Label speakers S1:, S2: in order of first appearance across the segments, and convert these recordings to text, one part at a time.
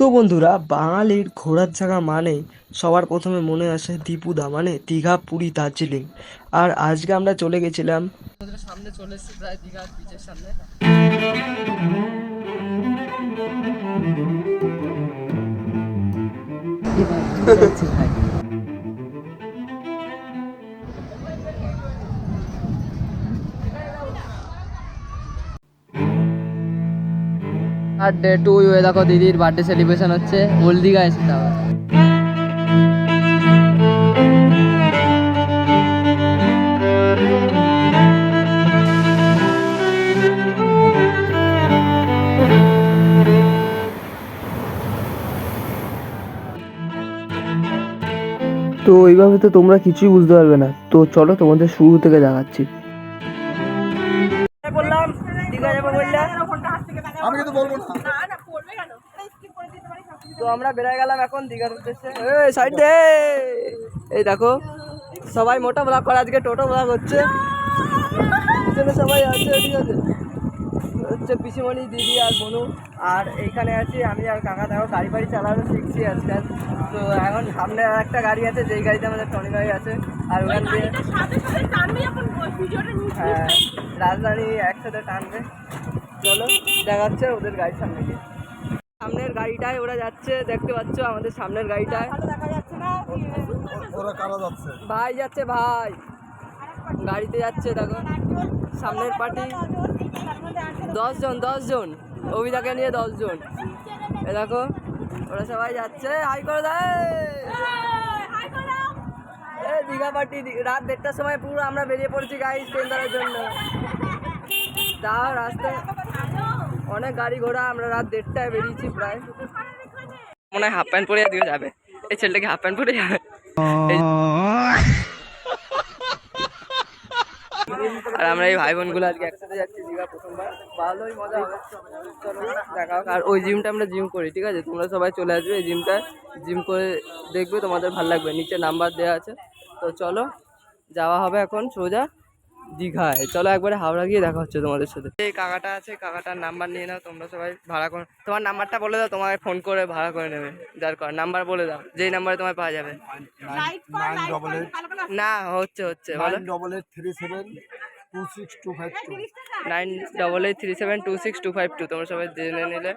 S1: তো বন্ধুরা, বাঙালির ঘোরার জায়গা মানে সবার প্রথমে মনে আসে দীপুদা মানে দীঘা পুরী দার্জিলিং। আর আজকে আমরা চলে গেছিলাম সামনে চলে এসেছি প্রায় দীঘার বিচের সামনে ডে টু এ দেখো দিদির বার্থডে সেলিব্রেশন হচ্ছে। ওল্ড দীঘা এসেছে আবার। তো এইভাবে তো তোমরা কিছুই বুঝতে পারবে না। তো চলো তোমাদের শুরু থেকে দেখাচ্ছি। বললাম দীঘা যাব বললে।
S2: আমি কিন্তু বলব না।
S1: তো আমরা বেড়ে গেলাম এখন দীঘার উদ্দেশ্যে। এই সাইড দে। এই দেখো সবাই মোটা ব্লগ করে আজকে টোটো ব্লগ হচ্ছে। সবাই আছে ঠিক আছে। হচ্ছে পিসিমণি দিদি আর বনু আর এইখানে আছি আমি আর কাকা। দেখো গাড়ি বাড়ি চালানো শিখছি আজকাল। তো এখন সামনে আর একটা গাড়ি আছে যেই গাড়িতে আমাদের টনি গাড়ি আছে। আর ওখান দিয়ে হ্যাঁ রাজধানী একসাথে টানবে। চলো দেখাচ্ছে ওদের গাড়ির সামনে গিয়ে। সামনের গাড়িটায় ওরা যাচ্ছে দেখতে পাচ্ছ আমাদের সামনের গাড়িটায়।
S2: ওরা কারা যাচ্ছে?
S1: ভাই যাচ্ছে ভাই। গাড়িতে যাচ্ছে দেখো। সামনের পার্টি। দশ জন দশ জন। অভিদাকে নিয়ে দশ জন। এ দেখো, ওরা সবাই যাচ্ছে। হাই করে দেয় দীঘা পার্টি রাত দেড়টার সময় পুরো আমরা বেরিয়ে পড়েছি গাড়ি ট্রেন ধরার জন্য। যাও রাস্তায় অনেক গাড়ি ঘোড়া, আমরা রাত দেড়টায় বেরিয়েছি প্রায়। মনে হয় হাফ প্যান্ট পরে দিকে যাবে। এই ছেলেটাকে হাফ প্যান্ট পরে যাবে এই- আর আমরা এই ভাই বোনগুলো আজকে একসাথে যাচ্ছি দীঘা প্রথমবার। ভালোই মজা হবে। দেখা হোক। আর ওই জিমটা আমরা জিম করি ঠিক আছে? তোমরা সবাই চলে আসবে এই জিমটা। জিম করে দেখবে তোমাদের ভালো লাগবে। নিচে নাম্বার দেওয়া আছে। তো চলো যাওয়া হবে এখন সোজা দীঘায়। চলো একবারে হাওড়া গিয়ে দেখা হচ্ছে তোমাদের সাথে। এই কাকাটা আছে কাকাটার নাম্বার নিয়ে নাও তোমরা সবাই ভাড়া করো তোমার নাম্বারটা বলে দাও তোমায় ফোন করে ভাড়া করে নেবে। যার কর নাম্বার বলে দাও যেই নাম্বারে তোমায় পাওয়া যাবে। না হচ্ছে হচ্ছে বলো।
S2: Double eight three seven two six two five two
S1: nine double eight three seven two six two five two তোমরা সবাই জেনে নিলে।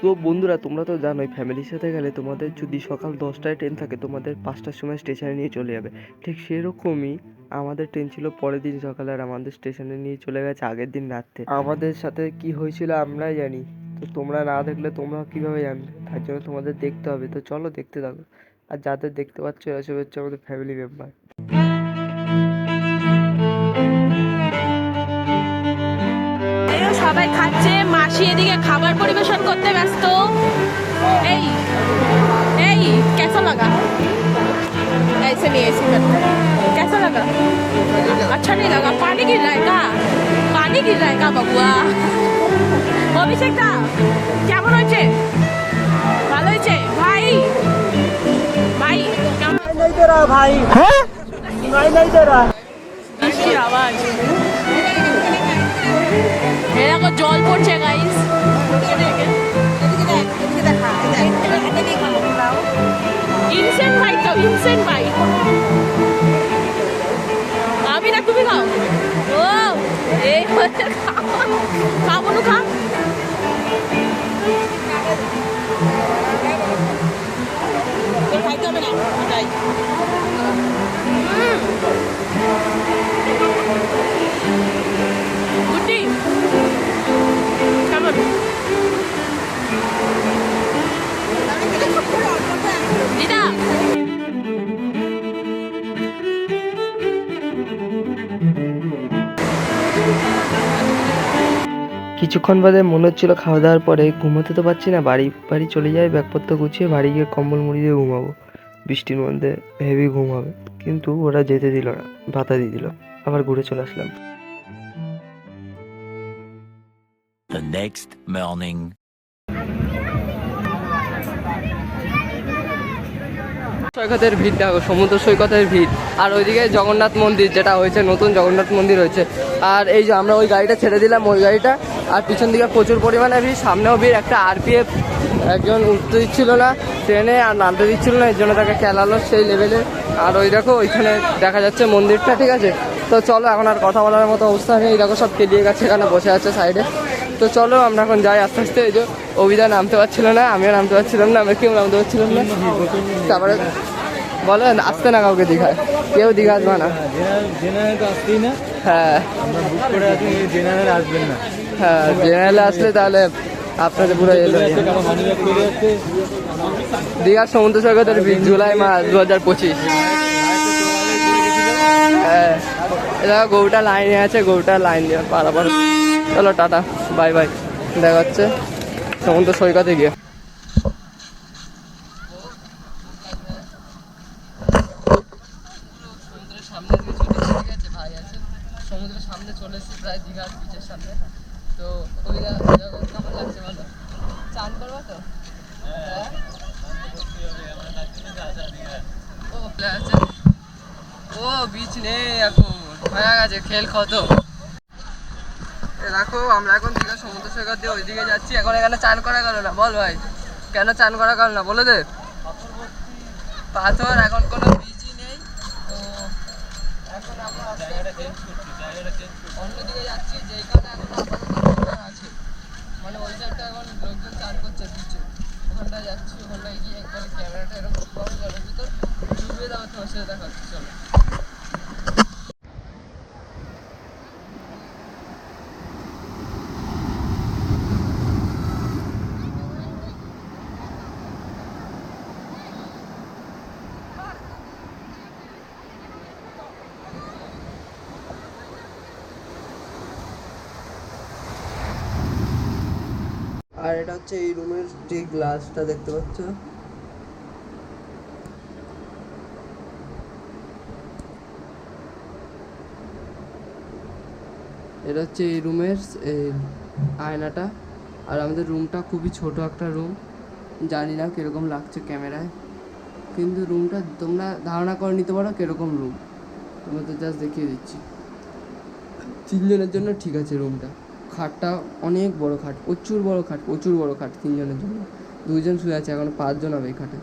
S1: তো বন্ধুরা তোমরা তো জানোই ফ্যামিলির সাথে গেলে তোমাদের যদি সকাল দশটায় ট্রেন থাকে তোমাদের পাঁচটার সময় স্টেশনে নিয়ে চলে যাবে। ঠিক সেরকমই আমাদের ট্রেন ছিল পরের দিন সকালে আর আমাদের স্টেশনে নিয়ে চলে গেছে আগের দিন রাত্রে। আমাদের সাথে কি হয়েছিল আমরাই জানি তো তোমরা না দেখলে তোমরা কীভাবে জানবে তার জন্য তোমাদের দেখতে হবে তো চলো দেখতে থাকো। আর যাদের দেখতে পাচ্ছ এরা সব হচ্ছে আমাদের ফ্যামিলি মেম্বার
S3: সবাই খাচ্ছে মাসি এদিকে খাবার পরিবেশন করতে ব্যস্ত এই এই कैसा लगा ऐसे नहीं ऐसे करते कैसा लगा अच्छा नहीं लगा पानी गिर रहा है का पानी गिर रहा है का बबुआ অভিষেক দা কেমন হয়েছে ভালো হয়েছে ভাই ভাই কেমন বৃষ্টির আওয়াজ এরকম জল পড়ছে গাইস ইনসেন্ট বাইট খাও ইনসেন্ট বাইট
S1: কিছুক্ষণ বাদে মনে হচ্ছিল খাওয়া দাওয়ার পরে ঘুমোতে তো পারছি না বাড়ি বাড়ি চলে যাই ব্যাগপত্র গুছিয়ে বাড়ি গিয়ে কম্বল মুড়ি দিয়ে ঘুমাবো। বৃষ্টির মধ্যে হেভি ঘুম হবে। কিন্তু ওরা যেতে দিল না ভাতা দিয়ে দিল। আবার ঘুরে চলে আসলাম।
S4: The next morning.
S1: সৈকতের ভিড় দেখো সমুদ্র সৈকতের ভিড়। আর ওইদিকে জগন্নাথ মন্দির যেটা হয়েছে নতুন জগন্নাথ মন্দির হয়েছে। আর এই যে আমরা ওই গাড়িটা ছেড়ে দিলাম ওই গাড়িটা আর পিছন দিকে প্রচুর পরিমাণে ভিড়, সামনেও ভিড়, একটা আরপিএফ একজন উঠতে দিচ্ছিল না, ট্রেনে আর নামতে দিচ্ছিল না, এর জন্য তাকে খেলালো সেই লেভেলে আর ওই দেখো, ওইখানে দেখা যাচ্ছে মন্দিরটা, ঠিক আছে? তো চলো, এখন আর কথা বলার মতো অবস্থা নেই। এই দেখো, সব কেলিয়ে গেছে এখানে বসে আছে সাইডে তো চলো, আমরা এখন যাই আস্তে আস্তে। এই যে, অভিদা নামতে পারছিল না, আমিও নামতে পারছিলাম না আমরা কেউ নামতে পারছিলাম না। তারপরে বলো আসতে না কাউকে দীঘায়? কেউ দীঘা আসবে না। হ্যাঁ
S5: আছি জেনারেল
S1: হ্যাঁ। জেনারেলে আসলে তাহলে আপনাদের পুরো এলো দীঘার সমুদ্র সৈকতের জুলাই মাস দু হাজার পঁচিশ। হ্যাঁ। এটা গৌটা লাইনে আছে গৌটা লাইন দিয়ে পারাপার। চলো টাটা বাই বাই। দেখা হচ্ছে সমুদ্র সৈকতে গিয়ে সমুদ্রের সামনে থেকে ছুটে চলে গেছে ভাই আছে সমুদ্রের সামনে চলে এসেছি প্রায় দীঘার বিচের সামনে। তো ওইটা কেমন লাগছে ভালো চান করব তো? হ্যাঁ? ও প্লে আছে। ও বিচ নেই এখন। হয়ে গেছে খেল কত দেখো আমরা এখন দীঘা সমুদ্র সৈকত দিয়ে ওইদিকে যাচ্ছি। এখন এখানে চান করা গেল না? বল ভাই কেন চান করা গেল না? বলে দে। পাথর এখন কোনো বিচই নেই। তো এখন আমরা অন্যদিকে যাচ্ছি, যেখানে এখন আছে। মানে ওই সাইডটা এখন লোকজন চান করছে বিচে ওখানটা যাচ্ছি, ওখানটায় গিয়ে একবার ক্যামেরাটা এরকম বড় জলের ভিতর ডুবে দেওয়া তোমার দেখা হচ্ছে চলো আর এটা হচ্ছে এই রুমের যে গ্লাসটা দেখতে পাচ্ছ। এটা হচ্ছে এই রুমের আয়নাটা। আর আমাদের রুমটা খুবই ছোট একটা রুম। জানি না কীরকম লাগছে ক্যামেরায়। কিন্তু রুমটা তোমরা ধারণা করে নিতে পারো কীরকম রুম। তোমাদের জাস্ট দেখিয়ে দিচ্ছি। তিনজনের জন্য ঠিক আছে রুমটা। খাটটা অনেক বড় খাট প্রচুর বড় খাট প্রচুর বড় খাট তিনজনের জন্য। দুইজন শুয়ে আছে এখন পাঁচজন হবে এই খাটে।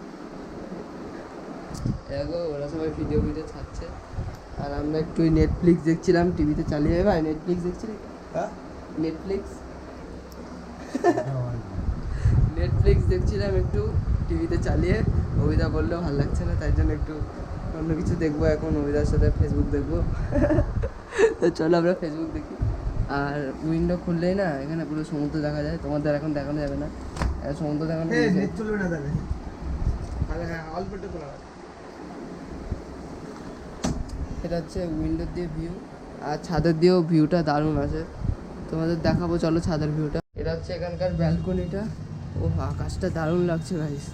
S1: দেখো ওরা সবাই ভিডিও ভিডিও ছাড়ছে। আর আমরা একটু নেটফ্লিক্স দেখছিলাম টিভিতে চালিয়ে ভাই নেটফ্লিক্স দেখছিলি? নেটফ্লিক্স নেটফ্লিক্স দেখছিলাম একটু টিভিতে চালিয়ে। অভিদা বললেও ভালো লাগছে না তাই জন্য একটু অন্য কিছু দেখব এখন। অভিদার সাথে ফেসবুক দেখব। তো চলো আমরা ফেসবুক দেখি। আর উইন্ডো খুললেই না এখানে পুরো সমুদ্র দেখা যায়। তোমাদের এখন দেখানো যাবে না। সমুদ্র দেখানো।
S2: চলবে না তাহলে। তাহলে হ্যাঁ অল্প একটু খোলা।
S1: এটা হচ্ছে উইন্ডোর দিয়ে ভিউ আর ছাদের দিয়েও ভিউটা দারুণ আছে। তোমাদের দেখাবো চলো ছাদের ভিউটা এটা হচ্ছে এখানকার ব্যালকনিটা ও আকাশটা দারুণ লাগছে গাইস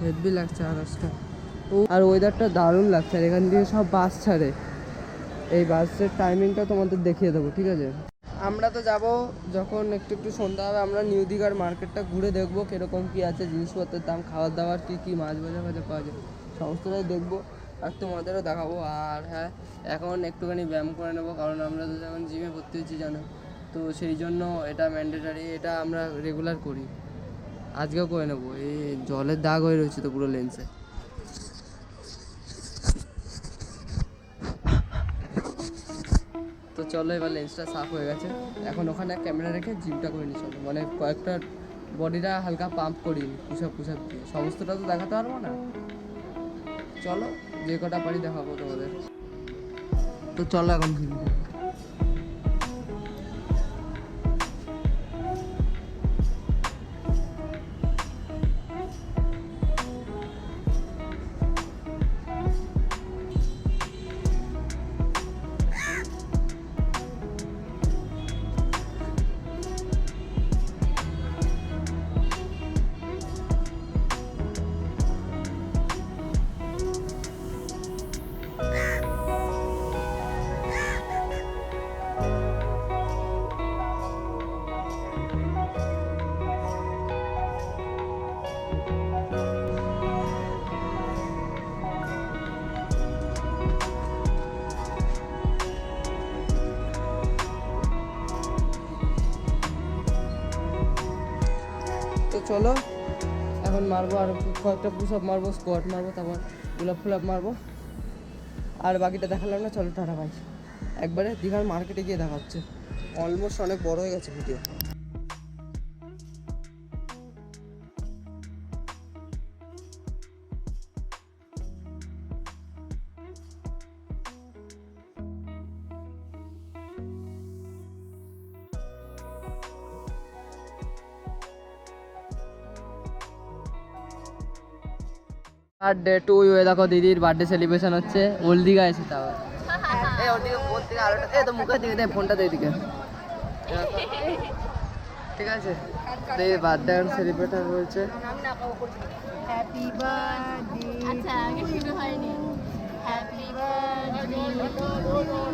S1: হেভি লাগছে আকাশটা। আর ওয়েদারটা দারুণ লাগছে, আর এখান থেকে সব বাস ছাড়ে। এই বাসের টাইমিংটা তোমাদের দেখিয়ে দেবো, ঠিক আছে? আমরা তো যাব যখন একটু একটু সন্ধ্যা হবে, আমরা নিউ দীঘার মার্কেটটা ঘুরে দেখব কীরকম কি আছে জিনিসপত্রের দাম খাবার দাবার কী কী, মাছ বাজার বাজার পাওয়া যায়, সমস্তটাই দেখব, আর তোমাদেরও দেখাবো। আর হ্যাঁ এখন একটুখানি ব্যায়াম করে নেব, কারণ আমরা তো যখন জিমে ভর্তি হচ্ছি, জানো? তো সেই জন্য এটা ম্যান্ডেটারি এটা আমরা রেগুলার করি। আজকেও করে নেব, এই জলের দাগ হয়ে রয়েছে তো পুরো লেন্সে তো চলো এবার লেন্সটা সাফ হয়ে গেছে। এখন ওখানে ক্যামেরা রেখে জিমটা করে নি চলো। মানে কয়েকটা বডিটা হালকা পাম্প করি পুষাপ পুষাপ দিয়ে। সমস্তটা তো দেখাতে পারব না? চলো, যে কটা পারি দেখাবো তোমাদের। তো চলো এখন জিম চলো, এখন মারবো আর কয়েকটা পুষ আপ মারবো স্কোয়াট মারবো, তারপর গোলাপ ফুলাপ মারবো। আর বাকিটা দেখালাম না, চলো টাটা ভাই একবারে দীঘার মার্কেটে গিয়ে দেখাচ্ছে। অলমোস্ট অনেক বড় হয়ে গেছে ভিডিও বার্থডে টু ইউ দেখো দিদির বার্থডে সেলিব্রেশন হচ্ছে। ওল্ড দীঘা এসে তাও এই ওর দিকে ওর দিকে আলোটা এই তো মুখের দিকে দে ফোনটা দে এদিকে। ঠিক আছে? তো এই বার্থডে সেলিব্রেট হয়েছে
S3: আচ্ছা আগে শুরু হয়নি। হ্যাপি বার্থডে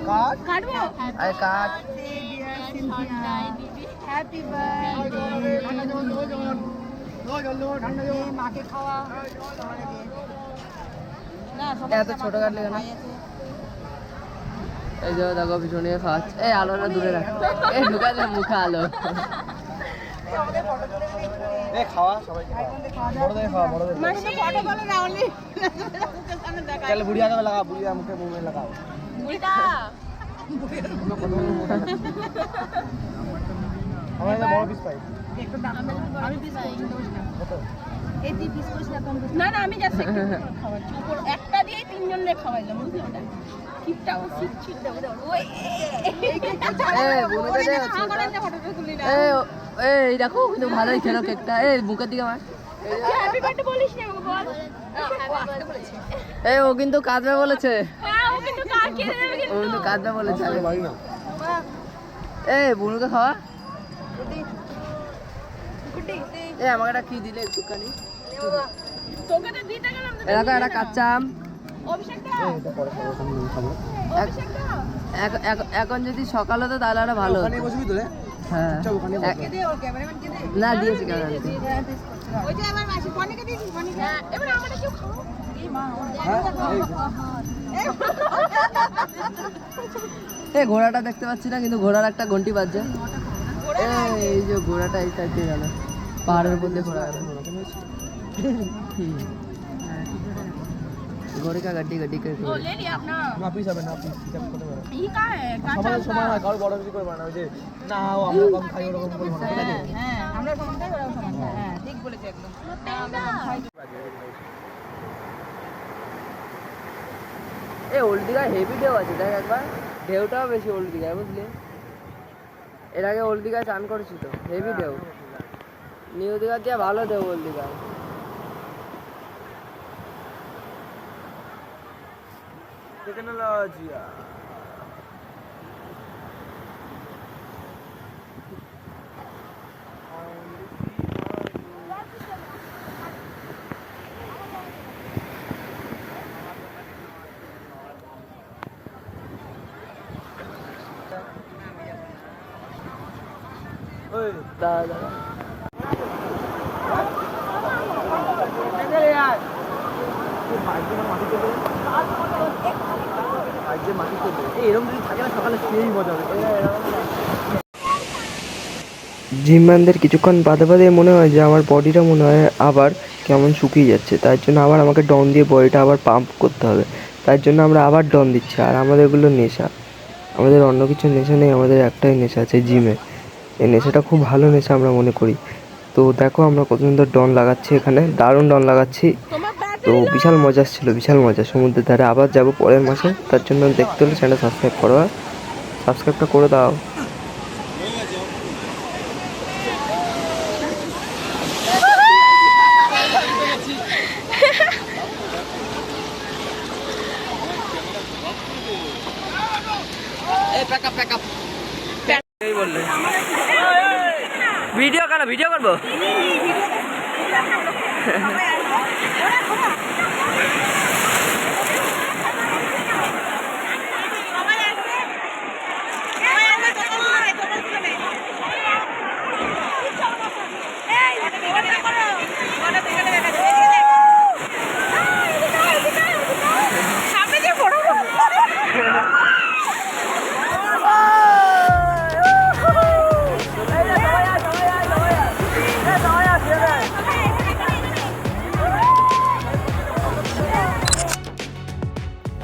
S2: কাট?
S3: কাটবো?
S1: আরে কাট।
S3: হ্যাপি বার্থডে মাকে খাওয়া না
S1: এত ছোট কাটলে কেন এই যে দেখো পিছনে খাওয়াচ্ছে এই আলোটা দূরে রাখ এই ঢুকালে মুখে আলো
S2: এ খাওয়া সবাই বড়দের খাওয়া বড়দের
S3: মাসি ফটো বলে রাউলি
S2: চল বুড়িয়া কে লাগা বুড়িয়া মুখে মুখ में लगाओ
S3: বুড়িটা
S2: আমরা এটা বড় পিস পাই
S3: না না আমি একটু খাওয়াচ্ছি। উপর একটা দিয়ে খাওয়াইলাম বুঝলি ওটা?
S1: এই দেখো কিন্তু ভালোই খেলো কেকটা। এই মুখের দিকে আমার
S3: হ্যাপি বার্থডে বলিস না আমাকে বল। হ্যাপি বলেছে
S1: এই ও কিন্তু কাঁদবে বলেছে।
S3: হ্যাঁ ও কিন্তু কার কে দেবে
S1: ও
S3: কিন্তু
S1: কিন্তু কাঁদবে বলেছে।
S2: আরে ভাই না।
S1: এই বুনুকে খাওয়া। এই আমাকে একটা কি দিলে একটুখানি?
S3: তোকে তো দিতে গেলাম তো
S1: দেখো একটা কাঁচা আম
S2: এটা
S1: এখন যদি সকাল হতো তাহলে আরও ভালো
S2: তো
S1: হ্যাঁ। না দিয়েছি
S2: হ্যাঁ। এই
S1: এই ঘোড়াটা দেখতে পাচ্ছি না কিন্তু ঘোড়ার একটা ঘন্টি বাজছে। এই যে ঘোড়াটা এই সাইড দিয়ে গেল পাহাড়ের উপর দিয়ে ঘোড়া গেল घोड़े का गड्डी गड्डी कर
S3: ও ले लिया अपना
S2: না পিস হবে না পিস হিসাব করতে পারো
S3: ये का है काचा
S2: সবার সমান হয় কারো বড় বেশি করবে না ওই যে না ও আমরা কম খাই ওরকম করবো না ঠিক আছে
S3: হ্যাঁ আমরা সমান খাই ওরাও সমান খায় হ্যাঁ ঠিক বলেছে একদম
S1: এই ওল্ড দীঘায় হেভি ঢেউ আছে দেখ একবার ঢেউটাও বেশি ওল্ড দীঘায় বুঝলি এর আগে ওল্ড দীঘায় চান করেছি তো হেভি ঢেউ নিউ দীঘার দিয়ে ভালো ঢেউ ওল্ড দীঘায়
S2: টেকনোলজিয়া ওই
S1: দাঁড়া দাঁড়া
S2: আজকে মাটি করবে এই এরকম যদি থাকে না সকালে সেই মজা হবে।
S1: জিম ম্যানদের কিছুক্ষণ বাদে বাদে মনে হয় যে আমার বডিটা মনে হয় আবার কেমন শুকিয়ে যাচ্ছে। তার জন্য আবার আমাকে ডন দিয়ে বডিটা আবার পাম্প করতে হবে। তার জন্য আমরা আবার ডন দিচ্ছি। আর আমাদের এগুলো নেশা। আমাদের অন্য কিছু নেশা নেই আমাদের একটাই নেশা আছে জিমে। এই নেশাটা খুব ভালো নেশা আমরা মনে করি। তো দেখো আমরা কত সুন্দর ডন লাগাচ্ছি এখানে। দারুণ ডন লাগাচ্ছি। তো বিশাল মজা ছিল বিশাল মজা। সমুদ্রের ধারে আবার যাব পরের মাসে তার জন্য দেখতে হলে চ্যানেল সাবস্ক্রাইব করো সাবস্ক্রাইবটা করে দাও। ভিডিও কেন ভিডিও করব?
S6: ほらほら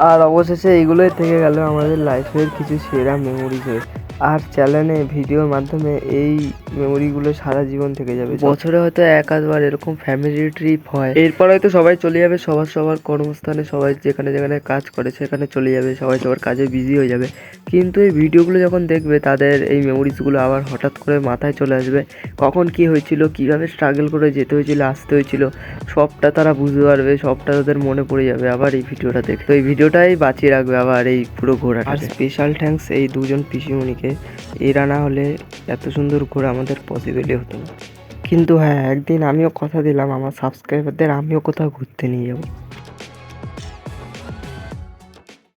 S6: আর অবশেষে এইগুলোই থেকে গেল আমাদের লাইফের কিছু সেরা মেমোরিজ আর চ্যানেলে ভিডিওর মাধ্যমে এই মেমোরিগুলো সারা জীবন থেকে যাবে বছরে হয়তো এক আধবার এরকম ফ্যামিলি ট্রিপ হয়। এরপর হয়তো সবাই চলে যাবে সবার সবার কর্মস্থানে সবাই যেখানে যেখানে কাজ করে সেখানে চলে যাবে সবাই সবার কাজে বিজি হয়ে যাবে। কিন্তু এই ভিডিওগুলো যখন দেখবে তাদের এই মেমোরিজগুলো আবার হঠাৎ করে মাথায় চলে আসবে কখন কি হয়েছিল কীভাবে স্ট্রাগল করে যেতে হয়েছিল আসতে হয়েছিল সবটা তারা বুঝতে পারবে সবটা তাদের মনে পড়ে যাবে আবার এই ভিডিওটা দেখে তো এই ভিডিওটাই বাঁচিয়ে রাখবে আবার এই পুরো ঘোরাটা স্পেশাল থ্যাঙ্কস এই দুজন পিসিমণিকে এরা না হলে এত সুন্দর ঘোরা আমাদের পসিবলই হতো না। কিন্তু হ্যাঁ একদিন আমিও কথা দিলাম আমার সাবস্ক্রাইবারদের আমিও কোথাও ঘুরতে নিয়ে যাব।